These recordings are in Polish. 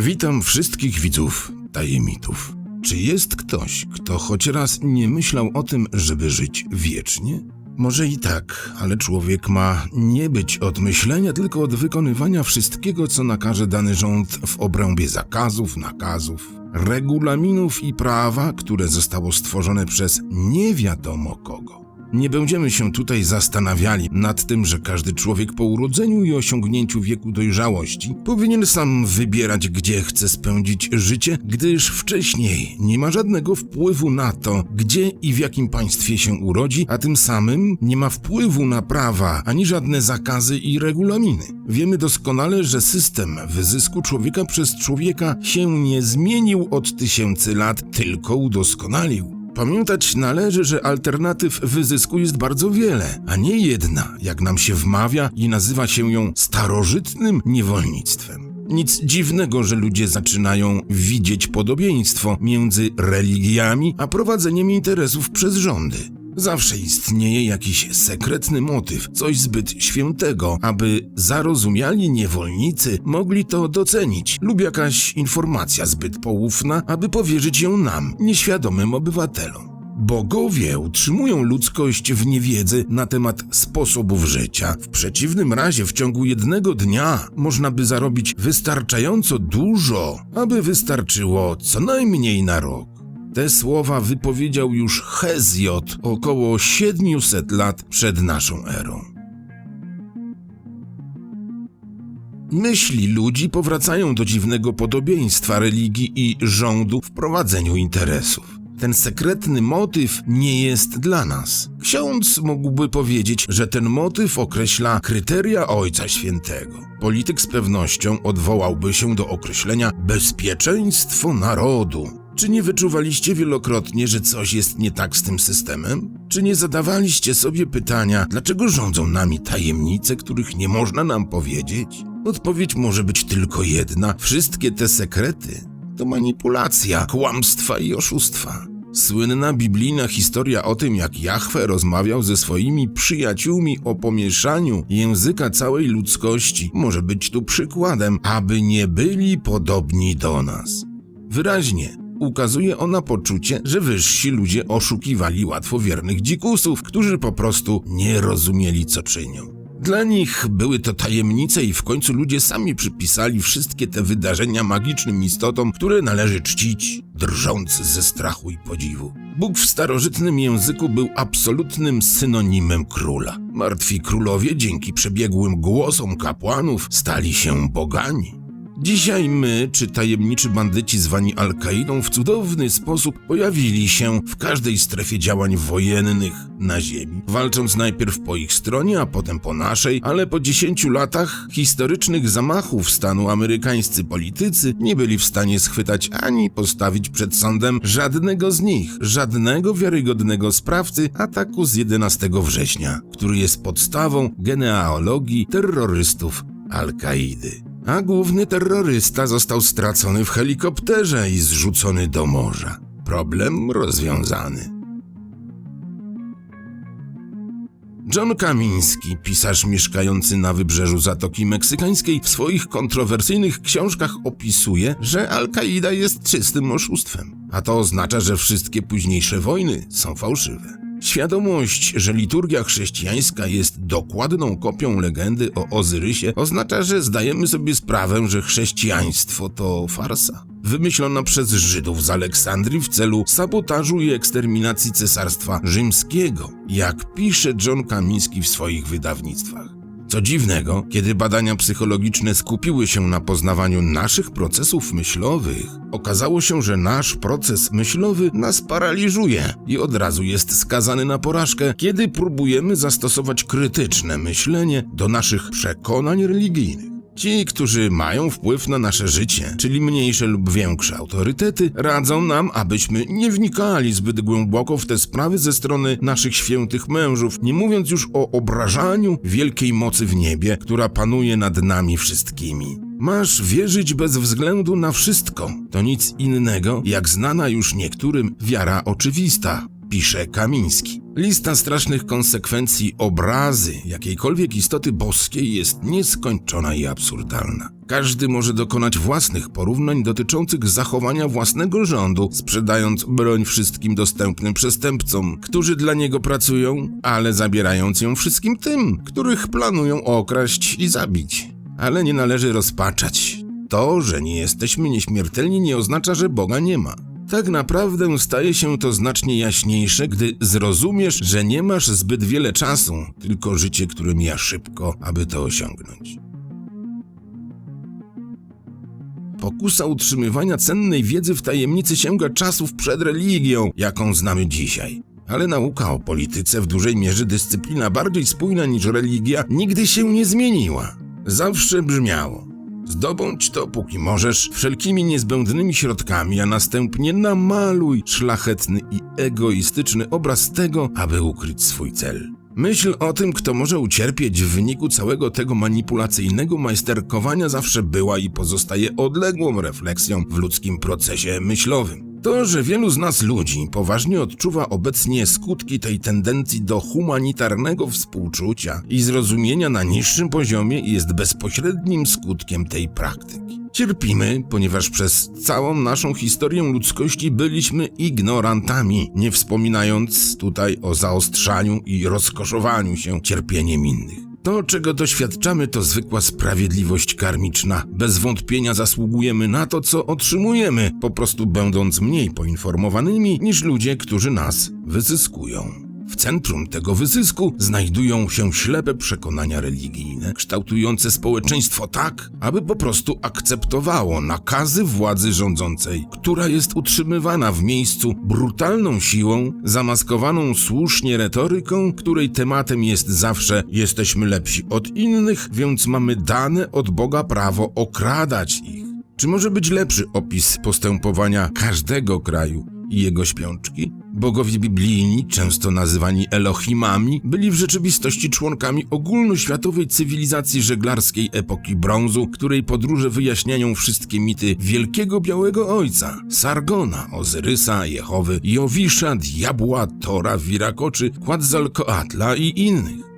Witam wszystkich widzów tajemmitów. Czy jest ktoś, kto choć raz nie myślał o tym, żeby żyć wiecznie? Może i tak, ale człowiek ma nie być od myślenia, tylko od wykonywania wszystkiego, co nakaże dany rząd w obrębie zakazów, nakazów, regulaminów i prawa, które zostało stworzone przez nie wiadomo kogo. Nie będziemy się tutaj zastanawiali nad tym, że każdy człowiek po urodzeniu i osiągnięciu wieku dojrzałości powinien sam wybierać, gdzie chce spędzić życie, gdyż wcześniej nie ma żadnego wpływu na to, gdzie i w jakim państwie się urodzi, a tym samym nie ma wpływu na prawa ani żadne zakazy i regulaminy. Wiemy doskonale, że system wyzysku człowieka przez człowieka się nie zmienił od tysięcy lat, tylko udoskonalił. Pamiętać należy, że alternatyw wyzysku jest bardzo wiele, a nie jedna, jak nam się wmawia i nazywa się ją starożytnym niewolnictwem. Nic dziwnego, że ludzie zaczynają widzieć podobieństwo między religiami a prowadzeniem interesów przez rządy. Zawsze istnieje jakiś sekretny motyw, coś zbyt świętego, aby zarozumiali niewolnicy mogli to docenić, lub jakaś informacja zbyt poufna, aby powierzyć ją nam, nieświadomym obywatelom. Bogowie utrzymują ludzkość w niewiedzy na temat sposobów życia. W przeciwnym razie w ciągu jednego dnia można by zarobić wystarczająco dużo, aby wystarczyło co najmniej na rok. Te słowa wypowiedział już Hezjot około 700 lat przed naszą erą. Myśli ludzi powracają do dziwnego podobieństwa religii i rządu w prowadzeniu interesów. Ten sekretny motyw nie jest dla nas. Ksiądz mógłby powiedzieć, że ten motyw określa kryteria Ojca Świętego. Polityk z pewnością odwołałby się do określenia bezpieczeństwo narodu. Czy nie wyczuwaliście wielokrotnie, że coś jest nie tak z tym systemem? Czy nie zadawaliście sobie pytania, dlaczego rządzą nami tajemnice, których nie można nam powiedzieć? Odpowiedź może być tylko jedna: wszystkie te sekrety to manipulacja, kłamstwa i oszustwa. Słynna biblijna historia o tym, jak Jahwe rozmawiał ze swoimi przyjaciółmi o pomieszaniu języka całej ludzkości, może być tu przykładem, aby nie byli podobni do nas. Wyraźnie ukazuje ona poczucie, że wyżsi ludzie oszukiwali łatwowiernych dzikusów, którzy po prostu nie rozumieli, co czynią. Dla nich były to tajemnice i w końcu ludzie sami przypisali wszystkie te wydarzenia magicznym istotom, które należy czcić, drżąc ze strachu i podziwu. Bóg w starożytnym języku był absolutnym synonimem króla. Martwi królowie dzięki przebiegłym głosom kapłanów stali się bogami. Dzisiaj my, czy tajemniczy bandyci zwani Al-Kaidą, w cudowny sposób pojawili się w każdej strefie działań wojennych na Ziemi, walcząc najpierw po ich stronie, a potem po naszej, ale po 10 latach historycznych zamachów stanu amerykańscy politycy nie byli w stanie schwytać ani postawić przed sądem żadnego z nich, żadnego wiarygodnego sprawcy ataku z 11 września, który jest podstawą genealogii terrorystów Al-Kaidy a główny terrorysta został stracony w helikopterze i zrzucony do morza. Problem rozwiązany. John Kamiński, pisarz mieszkający na wybrzeżu Zatoki Meksykańskiej, w swoich kontrowersyjnych książkach opisuje, że Al-Kaida jest czystym oszustwem, a to oznacza, że wszystkie późniejsze wojny są fałszywe. Świadomość, że liturgia chrześcijańska jest dokładną kopią legendy o Ozyrysie, oznacza, że zdajemy sobie sprawę, że chrześcijaństwo to farsa. Wymyślona przez Żydów z Aleksandrii w celu sabotażu i eksterminacji cesarstwa rzymskiego, jak pisze John Kamiński w swoich wydawnictwach. Co dziwnego, kiedy badania psychologiczne skupiły się na poznawaniu naszych procesów myślowych, okazało się, że nasz proces myślowy nas paraliżuje i od razu jest skazany na porażkę, kiedy próbujemy zastosować krytyczne myślenie do naszych przekonań religijnych. Ci, którzy mają wpływ na nasze życie, czyli mniejsze lub większe autorytety, radzą nam, abyśmy nie wnikali zbyt głęboko w te sprawy ze strony naszych świętych mężów, nie mówiąc już o obrażaniu wielkiej mocy w niebie, która panuje nad nami wszystkimi. Masz wierzyć bez względu na wszystko. To nic innego, jak znana już niektórym wiara oczywista. Pisze Kamiński. Lista strasznych konsekwencji obrazy jakiejkolwiek istoty boskiej jest nieskończona i absurdalna. Każdy może dokonać własnych porównań dotyczących zachowania własnego rządu, sprzedając broń wszystkim dostępnym przestępcom, którzy dla niego pracują, ale zabierając ją wszystkim tym, których planują okraść i zabić. Ale nie należy rozpaczać. To, że nie jesteśmy nieśmiertelni, nie oznacza, że Boga nie ma. Tak naprawdę staje się to znacznie jaśniejsze, gdy zrozumiesz, że nie masz zbyt wiele czasu, tylko życie, które mija szybko, aby to osiągnąć. Pokusa utrzymywania cennej wiedzy w tajemnicy sięga czasów przed religią, jaką znamy dzisiaj. Ale nauka o polityce, w dużej mierze dyscyplina bardziej spójna niż religia, nigdy się nie zmieniła. Zawsze brzmiało: Zdobądź to, póki możesz, wszelkimi niezbędnymi środkami, a następnie namaluj szlachetny i egoistyczny obraz tego, aby ukryć swój cel. Myśl o tym, kto może ucierpieć w wyniku całego tego manipulacyjnego majsterkowania, zawsze była i pozostaje odległą refleksją w ludzkim procesie myślowym. To, że wielu z nas ludzi poważnie odczuwa obecnie skutki tej tendencji do humanitarnego współczucia i zrozumienia na niższym poziomie, jest bezpośrednim skutkiem tej praktyki. Cierpimy, ponieważ przez całą naszą historię ludzkości byliśmy ignorantami, nie wspominając tutaj o zaostrzaniu i rozkoszowaniu się cierpieniem innych. To, czego doświadczamy, to zwykła sprawiedliwość karmiczna. Bez wątpienia zasługujemy na to, co otrzymujemy, po prostu będąc mniej poinformowanymi niż ludzie, którzy nas wyzyskują. W centrum tego wyzysku znajdują się ślepe przekonania religijne, kształtujące społeczeństwo tak, aby po prostu akceptowało nakazy władzy rządzącej, która jest utrzymywana w miejscu brutalną siłą, zamaskowaną słusznie retoryką, której tematem jest zawsze jesteśmy lepsi od innych, więc mamy dane od Boga prawo okradać ich. Czy może być lepszy opis postępowania każdego kraju i jego śpiączki? Bogowie biblijni, często nazywani Elohimami, byli w rzeczywistości członkami ogólnoświatowej cywilizacji żeglarskiej epoki brązu, której podróże wyjaśniają wszystkie mity Wielkiego Białego Ojca, Sargona, Ozyrysa, Jehowy, Jowisza, Diabła, Tora, Wirakoczy, Quetzalcoatla i innych.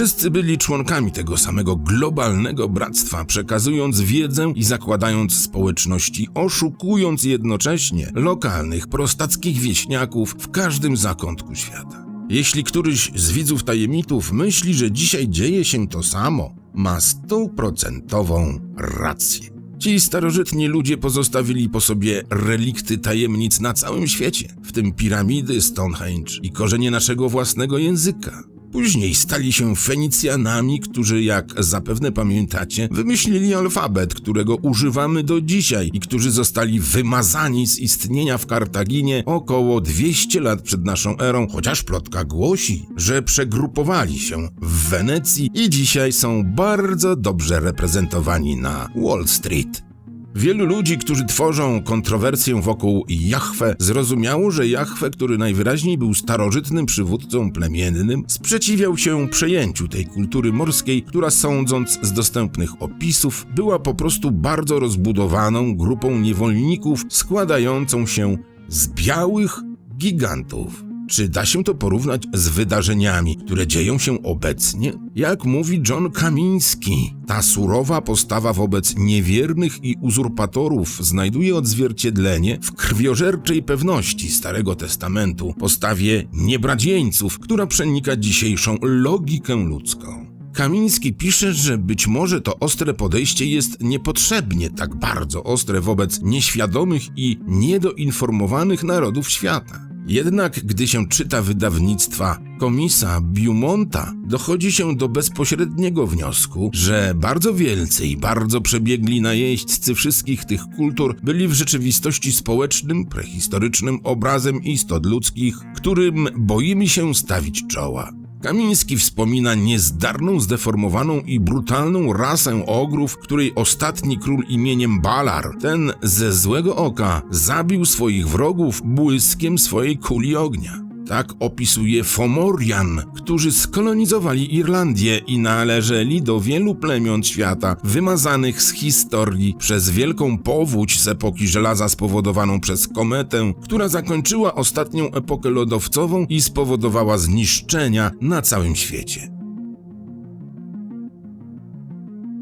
Wszyscy byli członkami tego samego globalnego bractwa, przekazując wiedzę i zakładając społeczności, oszukując jednocześnie lokalnych, prostackich wieśniaków w każdym zakątku świata. Jeśli któryś z widzów tajemniców myśli, że dzisiaj dzieje się to samo, ma stuprocentową rację. Ci starożytni ludzie pozostawili po sobie relikty tajemnic na całym świecie, w tym piramidy Stonehenge i korzenie naszego własnego języka. Później stali się Fenicjanami, którzy, jak zapewne pamiętacie, wymyślili alfabet, którego używamy do dzisiaj i którzy zostali wymazani z istnienia w Kartaginie około 200 lat przed naszą erą, chociaż plotka głosi, że przegrupowali się w Wenecji i dzisiaj są bardzo dobrze reprezentowani na Wall Street. Wielu ludzi, którzy tworzą kontrowersję wokół Jahwe, zrozumiało, że Jahwe, który najwyraźniej był starożytnym przywódcą plemiennym, sprzeciwiał się przejęciu tej kultury morskiej, która sądząc z dostępnych opisów, była po prostu bardzo rozbudowaną grupą niewolników składającą się z białych gigantów. Czy da się to porównać z wydarzeniami, które dzieją się obecnie? Jak mówi John Kamiński, ta surowa postawa wobec niewiernych i uzurpatorów znajduje odzwierciedlenie w krwiożerczej pewności Starego Testamentu, postawie niebrawieńców, która przenika dzisiejszą logikę ludzką. Kamiński pisze, że być może to ostre podejście jest niepotrzebnie tak bardzo ostre wobec nieświadomych i niedoinformowanych narodów świata. Jednak gdy się czyta wydawnictwa komisa Beaumonta, dochodzi się do bezpośredniego wniosku, że bardzo wielcy i bardzo przebiegli najeźdźcy wszystkich tych kultur byli w rzeczywistości społecznym, prehistorycznym obrazem istot ludzkich, którym boimy się stawić czoła. Kamiński wspomina niezdarną, zdeformowaną i brutalną rasę ogrów, której ostatni król imieniem Balar, ten ze złego oka, zabił swoich wrogów błyskiem swojej kuli ognia. Tak opisuje Fomorian, którzy skolonizowali Irlandię i należeli do wielu plemion świata, wymazanych z historii przez wielką powódź z epoki żelaza spowodowaną przez kometę, która zakończyła ostatnią epokę lodowcową i spowodowała zniszczenia na całym świecie.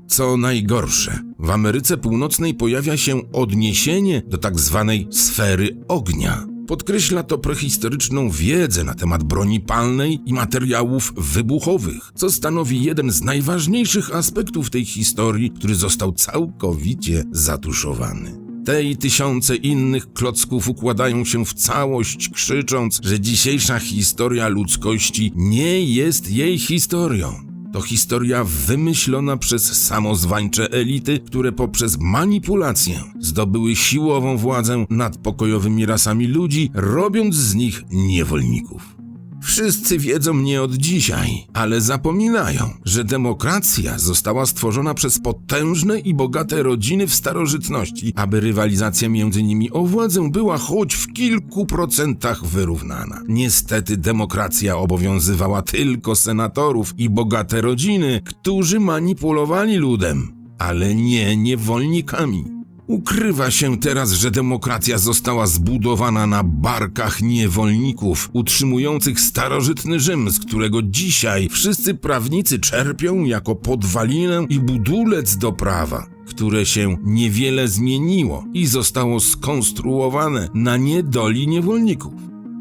Co najgorsze, w Ameryce Północnej pojawia się odniesienie do tak zwanej sfery ognia. Podkreśla to prehistoryczną wiedzę na temat broni palnej i materiałów wybuchowych, co stanowi jeden z najważniejszych aspektów tej historii, który został całkowicie zatuszowany. Te i tysiące innych klocków układają się w całość, krzycząc, że dzisiejsza historia ludzkości nie jest jej historią. To historia wymyślona przez samozwańcze elity, które poprzez manipulację zdobyły siłową władzę nad pokojowymi rasami ludzi, robiąc z nich niewolników. Wszyscy wiedzą nie od dzisiaj, ale zapominają, że demokracja została stworzona przez potężne i bogate rodziny w starożytności, aby rywalizacja między nimi o władzę była choć w kilku procentach wyrównana. Niestety demokracja obowiązywała tylko senatorów i bogate rodziny, którzy manipulowali ludem, ale nie niewolnikami. Ukrywa się teraz, że demokracja została zbudowana na barkach niewolników, utrzymujących starożytny Rzym, z którego dzisiaj wszyscy prawnicy czerpią jako podwalinę i budulec do prawa, które się niewiele zmieniło i zostało skonstruowane na niedoli niewolników.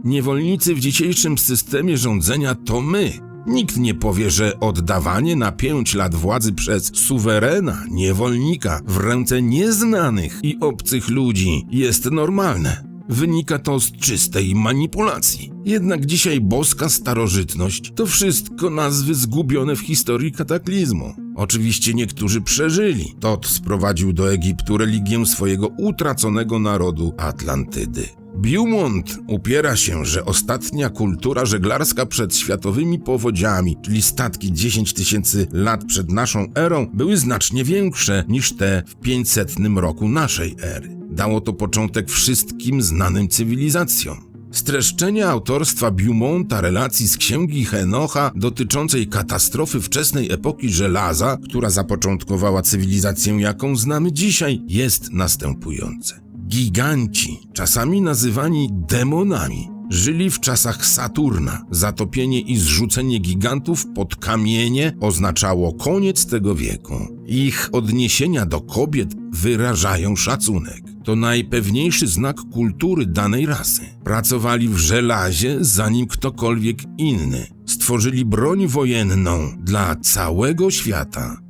Niewolnicy w dzisiejszym systemie rządzenia to my, Nikt nie powie, że oddawanie na pięć lat władzy przez suwerena, niewolnika w ręce nieznanych i obcych ludzi jest normalne. Wynika to z czystej manipulacji. Jednak dzisiaj boska starożytność to wszystko nazwy zgubione w historii kataklizmu. Oczywiście niektórzy przeżyli. Tot sprowadził do Egiptu religię swojego utraconego narodu Atlantydy. Beaumont upiera się, że ostatnia kultura żeglarska przed światowymi powodziami, czyli statki 10 tysięcy lat przed naszą erą, były znacznie większe niż te w 500 roku naszej ery. Dało to początek wszystkim znanym cywilizacjom. Streszczenie autorstwa Beaumonta relacji z księgi Henocha dotyczącej katastrofy wczesnej epoki żelaza, która zapoczątkowała cywilizację, jaką znamy dzisiaj, jest następujące. Giganci, czasami nazywani demonami, żyli w czasach Saturna. Zatopienie i zrzucenie gigantów pod kamienie oznaczało koniec tego wieku. Ich odniesienia do kobiet wyrażają szacunek. To najpewniejszy znak kultury danej rasy. Pracowali w żelazie, zanim ktokolwiek inny. Stworzyli broń wojenną dla całego świata.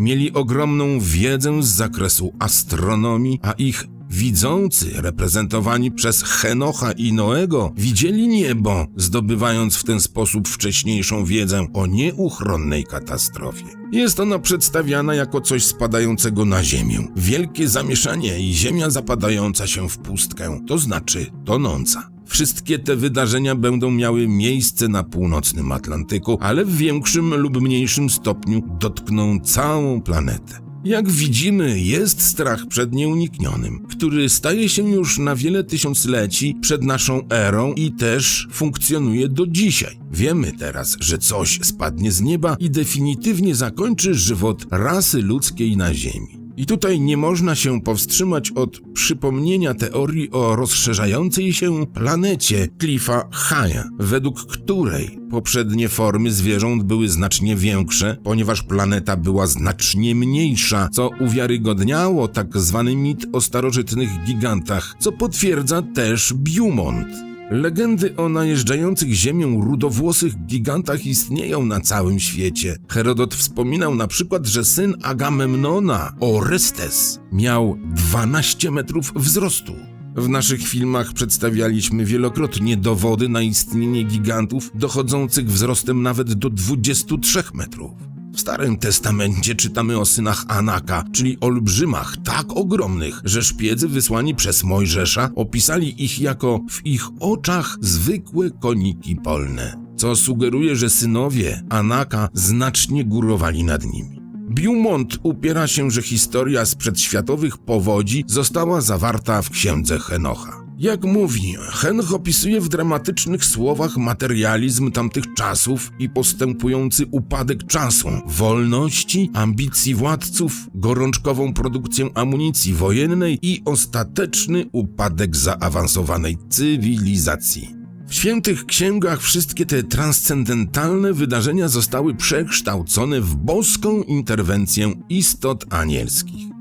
Mieli ogromną wiedzę z zakresu astronomii, a ich widzący, reprezentowani przez Henocha i Noego, widzieli niebo, zdobywając w ten sposób wcześniejszą wiedzę o nieuchronnej katastrofie. Jest ona przedstawiana jako coś spadającego na ziemię. Wielkie zamieszanie i ziemia zapadająca się w pustkę, to znaczy tonąca. Wszystkie te wydarzenia będą miały miejsce na północnym Atlantyku, ale w większym lub mniejszym stopniu dotkną całą planetę. Jak widzimy, jest strach przed nieuniknionym, który staje się już na wiele tysiącleci przed naszą erą i też funkcjonuje do dzisiaj. Wiemy teraz, że coś spadnie z nieba i definitywnie zakończy żywot rasy ludzkiej na Ziemi. I tutaj nie można się powstrzymać od przypomnienia teorii o rozszerzającej się planecie Cliffa Haya, według której poprzednie formy zwierząt były znacznie większe, ponieważ planeta była znacznie mniejsza, co uwiarygodniało tak zwany mit o starożytnych gigantach, co potwierdza też Beaumont. Legendy o najeżdżających ziemię rudowłosych gigantach istnieją na całym świecie. Herodot wspominał na przykład, że syn Agamemnona, Orestes, miał 12 metrów wzrostu. W naszych filmach przedstawialiśmy wielokrotnie dowody na istnienie gigantów dochodzących wzrostem nawet do 23 metrów. W Starym Testamencie czytamy o synach Anaka, czyli olbrzymach tak ogromnych, że szpiedzy wysłani przez Mojżesza opisali ich jako w ich oczach zwykłe koniki polne, co sugeruje, że synowie Anaka znacznie górowali nad nimi. Beaumont upiera się, że historia z przedświatowych powodzi została zawarta w księdze Henocha. Jak mówi, Hench opisuje w dramatycznych słowach materializm tamtych czasów i postępujący upadek czasu, wolności, ambicji władców, gorączkową produkcję amunicji wojennej i ostateczny upadek zaawansowanej cywilizacji. W świętych księgach wszystkie te transcendentalne wydarzenia zostały przekształcone w boską interwencję istot anielskich.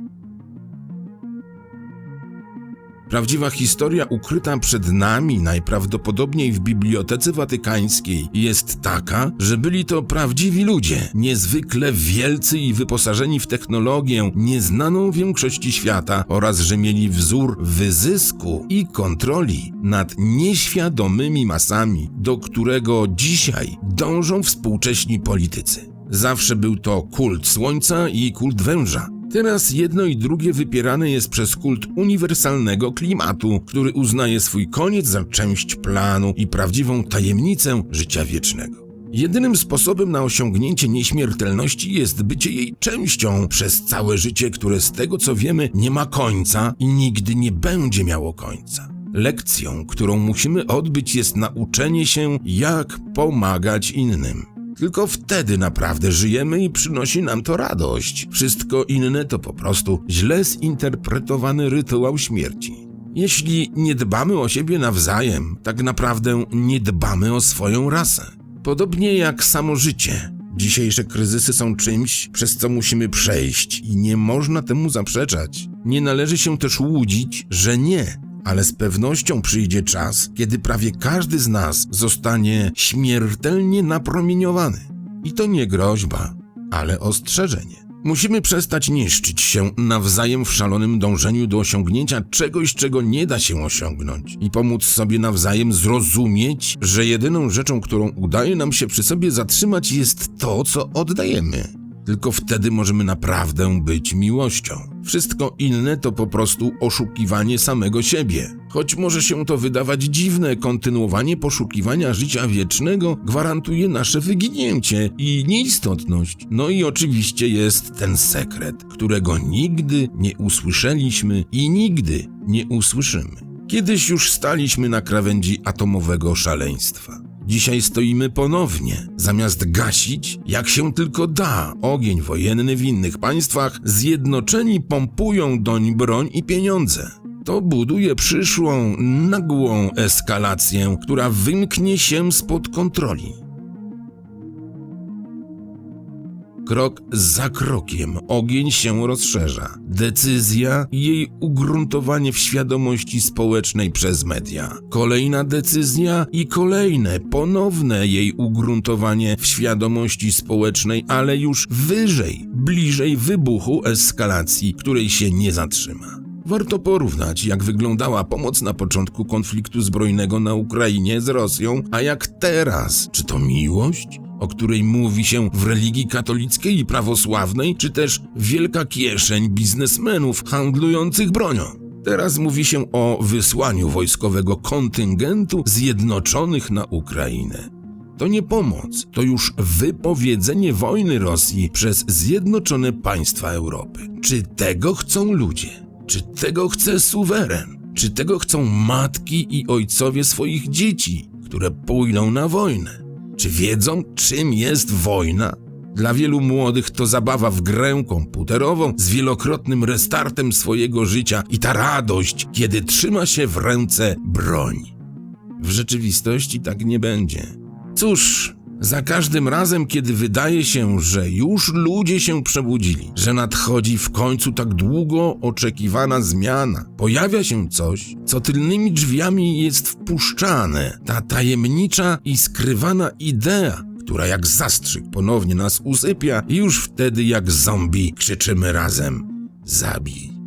Prawdziwa historia ukryta przed nami najprawdopodobniej w Bibliotece Watykańskiej jest taka, że byli to prawdziwi ludzie, niezwykle wielcy i wyposażeni w technologię nieznaną większości świata oraz że mieli wzór wyzysku i kontroli nad nieświadomymi masami, do którego dzisiaj dążą współcześni politycy. Zawsze był to kult słońca i kult węża. Teraz jedno i drugie wypierane jest przez kult uniwersalnego klimatu, który uznaje swój koniec za część planu i prawdziwą tajemnicę życia wiecznego. Jedynym sposobem na osiągnięcie nieśmiertelności jest bycie jej częścią przez całe życie, które z tego co wiemy nie ma końca i nigdy nie będzie miało końca. Lekcją, którą musimy odbyć, jest nauczenie się, jak pomagać innym. Tylko wtedy naprawdę żyjemy i przynosi nam to radość. Wszystko inne to po prostu źle zinterpretowany rytuał śmierci. Jeśli nie dbamy o siebie nawzajem, tak naprawdę nie dbamy o swoją rasę. Podobnie jak samo życie. Dzisiejsze kryzysy są czymś, przez co musimy przejść i nie można temu zaprzeczać. Nie należy się też łudzić, że nie, ale z pewnością przyjdzie czas, kiedy prawie każdy z nas zostanie śmiertelnie napromieniowany. I to nie groźba, ale ostrzeżenie. Musimy przestać niszczyć się nawzajem w szalonym dążeniu do osiągnięcia czegoś, czego nie da się osiągnąć, i pomóc sobie nawzajem zrozumieć, że jedyną rzeczą, którą udaje nam się przy sobie zatrzymać, jest to, co oddajemy. Tylko wtedy możemy naprawdę być miłością. Wszystko inne to po prostu oszukiwanie samego siebie. Choć może się to wydawać dziwne, kontynuowanie poszukiwania życia wiecznego gwarantuje nasze wyginięcie i nieistotność. No i oczywiście jest ten sekret, którego nigdy nie usłyszeliśmy i nigdy nie usłyszymy. Kiedyś już staliśmy na krawędzi atomowego szaleństwa. Dzisiaj stoimy ponownie. Zamiast gasić, jak się tylko da, ogień wojenny w innych państwach, zjednoczeni pompują doń broń i pieniądze. To buduje przyszłą, nagłą eskalację, która wymknie się spod kontroli. Krok za krokiem ogień się rozszerza. Decyzja i jej ugruntowanie w świadomości społecznej przez media. Kolejna decyzja i kolejne, ponowne jej ugruntowanie w świadomości społecznej, ale już wyżej, bliżej wybuchu eskalacji, której się nie zatrzyma. Warto porównać, jak wyglądała pomoc na początku konfliktu zbrojnego na Ukrainie z Rosją, a jak teraz. Czy to miłość? O której mówi się w religii katolickiej i prawosławnej, czy też wielka kieszeń biznesmenów handlujących bronią. Teraz mówi się o wysłaniu wojskowego kontyngentu zjednoczonych na Ukrainę. To nie pomoc, to już wypowiedzenie wojny Rosji przez Zjednoczone Państwa Europy. Czy tego chcą ludzie? Czy tego chce suweren? Czy tego chcą matki i ojcowie swoich dzieci, które pójdą na wojnę? Czy wiedzą, czym jest wojna? Dla wielu młodych to zabawa w grę komputerową z wielokrotnym restartem swojego życia i ta radość, kiedy trzyma się w ręce broń. W rzeczywistości tak nie będzie. Cóż, za każdym razem, kiedy wydaje się, że już ludzie się przebudzili, że nadchodzi w końcu tak długo oczekiwana zmiana, pojawia się coś, co tylnymi drzwiami jest wpuszczane, ta tajemnicza i skrywana idea, która jak zastrzyk ponownie nas usypia i już wtedy jak zombie krzyczymy razem: Zabij.